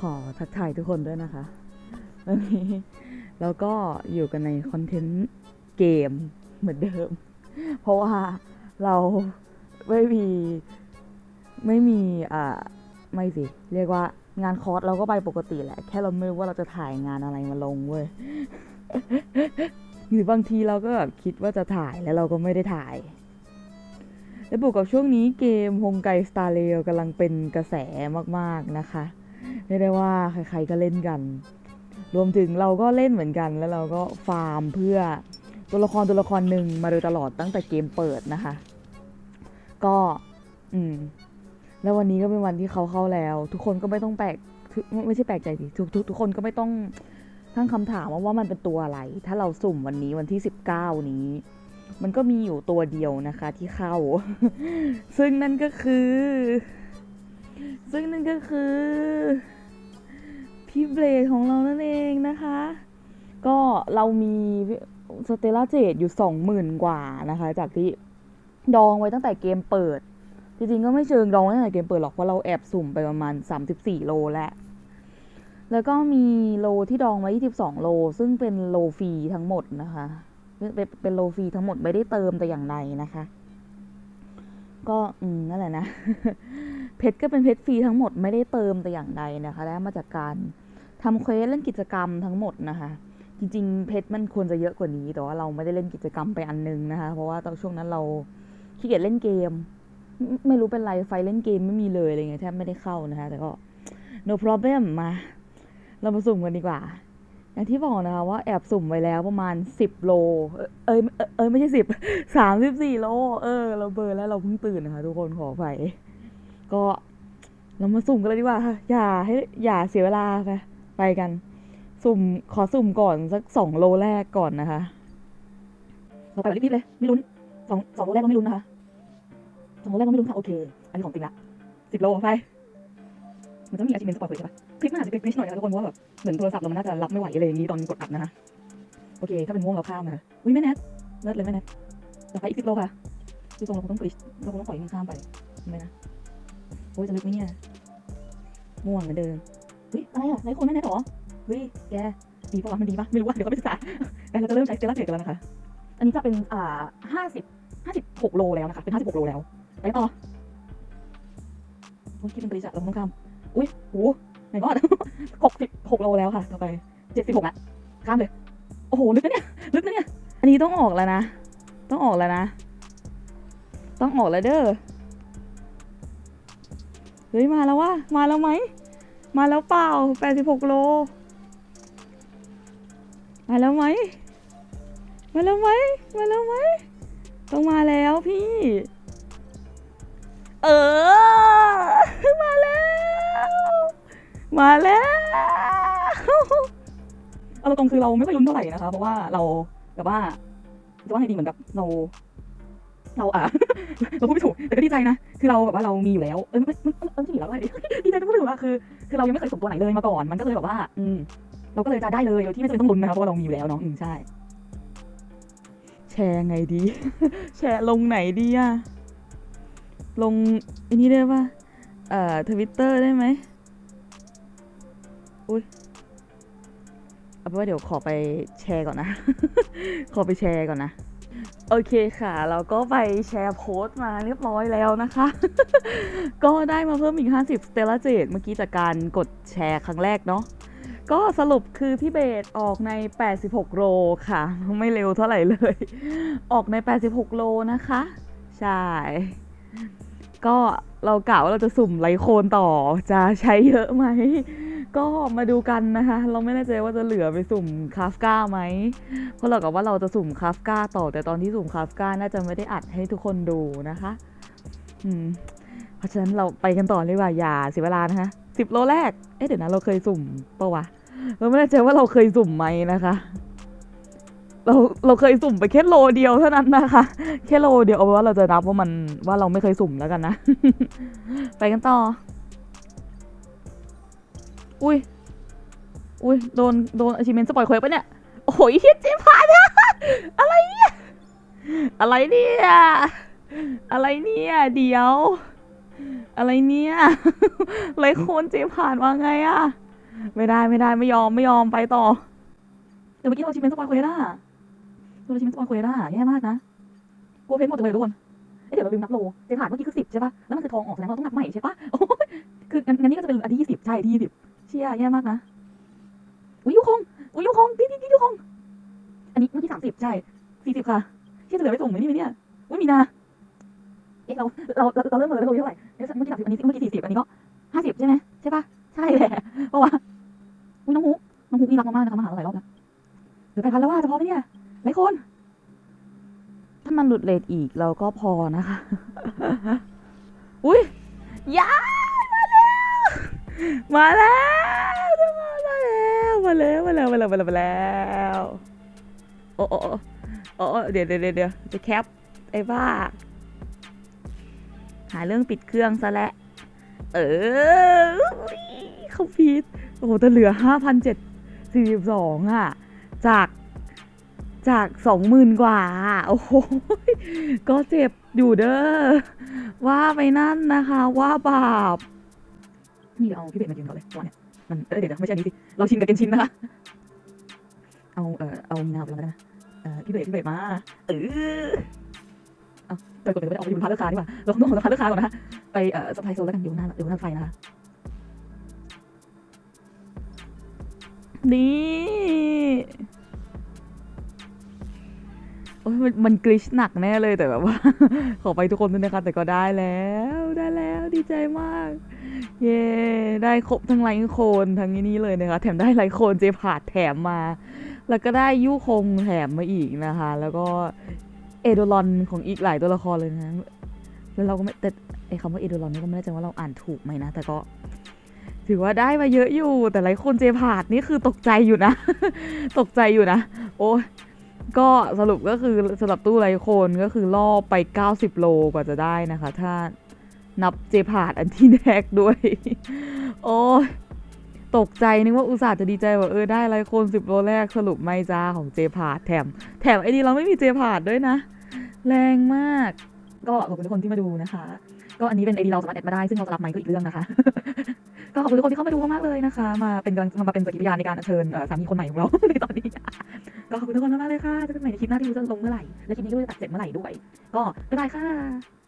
ขอทักทายทุกคนด้วยนะคะวันนี้เราก็อยู่กันในคอนเทนต์เกมเหมือนเดิม เพราะว่าเราไม่มีไม่มีอ่าไม่สิ เรียกว่างานคอร์สเราก็ไปปกติแหละ แค่เราไม่รู้ว่าเราจะถ่ายงานอะไรมาลงเว้ยหรือบางทีเราก็แบบคิดว่าจะถ่ายแล้วเราก็ไม่ได้ถ่ายและบวกกับช่วงนี้เกมฮงไกสตาร์เรลกำลังเป็นกระแสมากๆนะคะ เรียกได้ว่าใครๆก็เล่นกัน รวมถึงเราก็เล่นเหมือนกัน แล้วเราก็ฟาร์มเพื่อตัวละครตัวละครหนึ่งมาโดยตลอดตั้งแต่เกมเปิดนะคะ ก็อืมแล้ววันนี้ก็เป็นวันที่เขาเข้าแล้ว ทุกคนก็ไม่ต้องแปลกไม่ใช่แปลกใจดิทุกทุกทุกคนก็ไม่ต้องทั้งคำถามว่าว่ามันเป็นตัวอะไร ถ้าเราสุ่มวันนี้วันที่สิบเก้านี้ มันก็มีอยู่ตัวเดียวนะคะที่เข้า ซึ่งนั่นก็คือ ซึ่งนั่นก็คือ พี่เบลดของเรานั่นเองนะคะ ก็เรามีสเตล่าเจดอยู่สองหมื่นกว่านะคะ จากที่ดองไว้ตั้งแต่เกมเปิด จริงๆก็ไม่เชิงดองไว้ตั้งแต่เกมเปิดหรอกเพราะเราแอบสุ่มไปประมาณ 34 โลแล้วแล้วก็มีโลที่ดองไว้22 โล ซึ่งเป็นโลฟรีทั้งหมดนะคะ เป็นเป็นโลฟรีทั้งหมดไม่ได้เติมแต่อย่างใดนะคะ ก็อืมนั่นแหละนะ เพชรก็เป็นเพชรฟรีทั้งหมดไม่ได้เติมแต่อย่างใดนะคะและมาจากการทำเควสเล่นกิจกรรมทั้งหมดนะคะ จริงๆ เพชรมันควรจะเยอะกว่านี้ แต่ว่าเราไม่ได้เล่นกิจกรรมไปอันนึงนะคะ เพราะว่าตอนช่วงนั้นเราขี้เกียจเล่นเกม ไม่รู้เป็นไรไฟเล่นเกมไม่มีเลยอะไรเงี้ยแทบไม่ได้เข้านะคะ แต่ก็ no problem มา เรามาสุ่มกันดีกว่า อย่างที่บอกนะคะว่าแอบสุ่มไว้แล้วประมาณ 10 โล เอยเอยเอยไม่ใช่สิบสามสิบสี่โล เออ เราเบอร์แล้วเราเพิ่งตื่นนะคะ ทุกคนขออภัย ก็เรามาสุ่มกันเลยดีกว่าค่ะ อย่าให้อย่าเสียเวลาค่ะไปกัน สุ่มขอสุ่มก่อนสักสองโลแรกก่อนนะคะเราไปแบบรีบๆเลย ไม่ลุ้นสองสองโลแรกเราไม่ลุ้นนะคะสองโลแรกเราไม่ลุ้นค่ะ โอเค อันนี้ของจริงละสิบโลไป มันจะมีอาชีพเป็นสปอยล์เผยใช่ปะคลิปมันอาจจะเป็นกริชหน่อยนะคะทุกคนว่าแบบเหมือนโทรศัพท์เรามันน่าจะรับไม่ไหวอะไรอย่างนี้ตอนกดอัดนะคะโอเค ถ้าเป็นม่วงเราข้ามนะอุ้ยแม่แนทเลิศเลยแม่แนทต่อไปอีกสิบโลค่ะดูตรงเราคงต้องกริชเราคงต้องปล่อยมันข้ามไปไมนะ โอ้ยจะลึกไหมเนี่ยม่วงเหมือนเดิมเฮ้ยอะไรอะไรคนแม่แนทหรอเฮ้ยแกดีปะวะมันดีปะไม่รู้ว่าเดี๋ยวก็ไปศึกษาแต่เราจะเริ่มใช้เตลล่าเทรดกันแล้วนะคะ อันนี้จะเป็นอ่าห้าสิบห้าสิบหกโลแล้วนะคะเป็นห้าสิบหกโลแล้วไปต่อโอ้ยคิดเป็นกริชอะเราต้องข้ามอุ้ยโหไหนก็หกสิบหกโลแล้วค่ะ ต่อไปเจ็ดสิบหกละข้ามเลย โอ้โห ลึกนะเนี่ย ลึกนะเนี่ย อันนี้ต้องออกแล้วนะ ต้องออกแล้วนะ ต้องออกแล้วเด้อ เฮ้ย มาแล้ววะมาแล้วไหม มาแล้วเปล่าแปดสิบหกโล มาแล้วไหม มาแล้วไหม มาแล้วไหม ต้องมาแล้วพี่ เออ มาแล้ว มาแล้ว เอาตรงๆคือเราไม่ค่อยลุ้นเท่าไหร่นะคะ เพราะว่าเราแบบว่า จะว่าไงดีเหมือนกับเรา เราอะเราพูดไม่ถูกแต่ก็ดีใจนะ คือเราแบบว่าเรามีอยู่แล้ว เออไม่ไม่เออไม่ใช่อยู่แล้วว่าดีใจที่พูดไม่ถูกว่าคือ คือเรายังไม่เคยส่งตัวไหนเลยมาก่อนมันก็เลยแบบว่า อืมเราก็เลยจะได้เลยโดยที่ไม่จำเป็นต้องลุ้นนะคะเพราะเรามีอยู่แล้วเนาะอืมใช่ แชร์ไงดี แชร์ลงไหนดีอะลงอันนี้ได้ปะเอ่อทวิตเตอร์ได้ไหมอุ้ยเอาเป็นว่าเดี๋ยวขอไปแชร์ก่อนนะ ขอไปแชร์ก่อนนะ โอเคค่ะ เราก็ไปแชร์โพสต์มาเรียบร้อยแล้วนะคะ ก็ได้มาเพิ่มอีก 50 สเตลลาเจดเมื่อกี้จากการกดแชร์ครั้งแรกเนาะก็สรุปคือพี่เบสออกใน 86 โลค่ะ ไม่เร็วเท่าไหร่เลย ออกใน 86 โลนะคะ ใช่ ก็เรากะว่าเราจะสุ่มไลโคนต่อจะใช้เยอะไหม ก็มาดูกันนะคะ เราไม่แน่ใจว่าจะเหลือไปสุ่มคาฟก้าไหมเพราะเรากับว่าเราจะสุ่มคาฟก้าต่อ แต่ตอนที่สุ่มคาฟก้าน่าจะไม่ได้อัดให้ทุกคนดูนะคะอืมเพราะฉะนั้นเราไปกันต่อเลยว่าอย่าเสียเวลานะคะสิบโลแรก เอ๊ะเดี๋ยวนะเราเคยสุ่มปะวะ เราไม่แน่ใจว่าเราเคยสุ่มไหมนะคะ เราเราเคยสุ่มไปแค่โลเดียวเท่านั้นนะคะ แค่โลเดียวเอาไว้ว่าเราจะนับว่ามันว่าเราไม่เคยสุ่มแล้วกันนะ ไปกันต่อ อุ้ย อุ้ย โดน โดนอาชิเมนสปอยเควปะเนี่ย โอ้ยเฮียเจ๊ผ่านอะอะไรเนี่ย อะไรเนี่ย อะไรเนี่ย เดี๋ยว อะไรเนี่ยไรโคนเจ๊ผ่านว่าไงอะไม่ได้ไม่ได้ไม่ยอมไม่ยอมไปต่อแต่เมื่อกี้เราชิมเป็นสปอยเควล่าเราชิมเป็นสปอยเควล่าแย่มากนะกลัวเพนหมดเลยทุกคนเดี๋ยวเราลืมนับโลเจผ่านเมื่อกี้คือสิบใช่ปะแล้วมันคือทองออกแสดงว่าเราต้องนับใหม่ใช่ปะคืองั้นงั้นนี่ก็จะเป็นอันที่ยี่สิบใช่ที่ยี่สิบ เชี่ยแย่มากนะ อุ้ยยูคงอุ้ยยูคงพี่พี่พี่ยูคง อันนี้เมื่อกี้สามสิบใช่สี่สิบค่ะเชี่ยจะเหลือไปส่งไหมนี่ไหมเนี่ย อุ้ยมีนา เอ๊ะเราเราเราเราเริ่มเลยเราเท่าไหร่เอ๊ะเมื่อกี้สามสิบอันนี้เมื่อกี้สี่สิบอันนี้ก็ห้าสิบใช่ไหมใช่ปะใช่แหละเพราะว่าอุ้ยน้องฮุกน้องฮุกนี่รักมากๆนะคะมาหาเราหลายรอบแล้วเหลือแปดพันแล้วว่าจะพอไหมเนี่ยหลายคน ถ้ามันหลุดเลทอีกเราก็พอนะคะ อุ้ยยามาแล้ว มาแล้ว มาแล้วมาแล้วมาแล้วมาแล้วมาแล้วโอ้โอ้โอ้เดี๋ยวเดี๋ยวเดี๋ยวจะแคปไอ้บ้าหาเรื่องปิดเครื่องซะแล้วเออเขาพีดโอ้โหแต่เหลือห้าพันเจ็ดสี่สิบสองอะจากจากสองหมื่นกว่าอะโอ้โห ก็เจ็บอยู่เด้อ ว่าไปนั่นนะคะ ว่าบาป นี่เอาพี่เบสมากินก่อนเลยตัวเนี้ย มันเออเดี๋ยวๆไม่ใช่อันนี้สิเราชินกับเกนชินนะคะเอาเออเอามีนาไปแล้วนะเออพี่เบรพี่เบรมาเออเอาไปกดไปไม่ได้เอกไปอยู่บนพาร์ทเลือกคาดีกว่าเราต้องของพาร์ทเลือกคาก่อนนะคะไปเอ่อสไปโซนแล้วกันอยู่หน้าอยู่หน้าไฟนะคะนี่ อ้ยมันมันกริชหนักแน่เลยแต่แบบว่า ขอไปทุกคนด้วยนะคะแต่ก็ได้แล้วได้แล้วดีใจมาก เย้ได้ครบทั้งไลค์โคนทั้งนี้เลยนะคะ แถมได้ไลค์โคนเจพาดแถมมา แล้วก็ได้ยุคงแถมมาอีกนะคะ แล้วก็เอโดรอนของอีกหลายตัวละครเลยนะแล้วเราก็ไม่แต่ไอคำว่าเอโดรอนนี่ก็ไม่แน่ใจว่าเราอ่านถูกไหมนะ แต่ก็ถือว่าได้มาเยอะอยู่ แต่หลายคนเจพาดนี่คือตกใจอยู่นะ ตกใจอยู่นะ โอ้ ก็สรุปก็คือสำหรับตู้ไรโคนก็คือล่อไป 90 โลกว่าจะได้นะคะ ถ้านับเจพาดอันที่แรกด้วย โอ้ตกใจนึกว่าอุตส่าห์จะดีใจว่าเออได้ไรโคน10 โลแรกสรุปไม่จ้าของเจพาดแถม แถมไอ้นี่เราไม่มีเจพาดด้วยนะ แรงมาก ก็ขอบคุณทุกคนที่มาดูนะคะ ก็อันนี้เป็นไอดีเราสามารถแอดมาได้ซึ่งเราจะรับไหมก็อีกเรื่องนะคะก็ขอบคุณทุกคนที่เข้ามาดูมากๆเลยนะคะ มาเป็นกำลังมาเป็นสักขีพยานในการเชิญสามีคนใหม่ของเราในตอนนี้ ก็ขอบคุณทุกคนมากๆเลยค่ะเจะเป็นใหม่ในคลิปหน้าที่รู้จะลงเมื่อไหร่และคลิปนี้ก็จะตัดเสร็จเมื่อไหร่ด้วย ก็บ๊ายบายค่ะ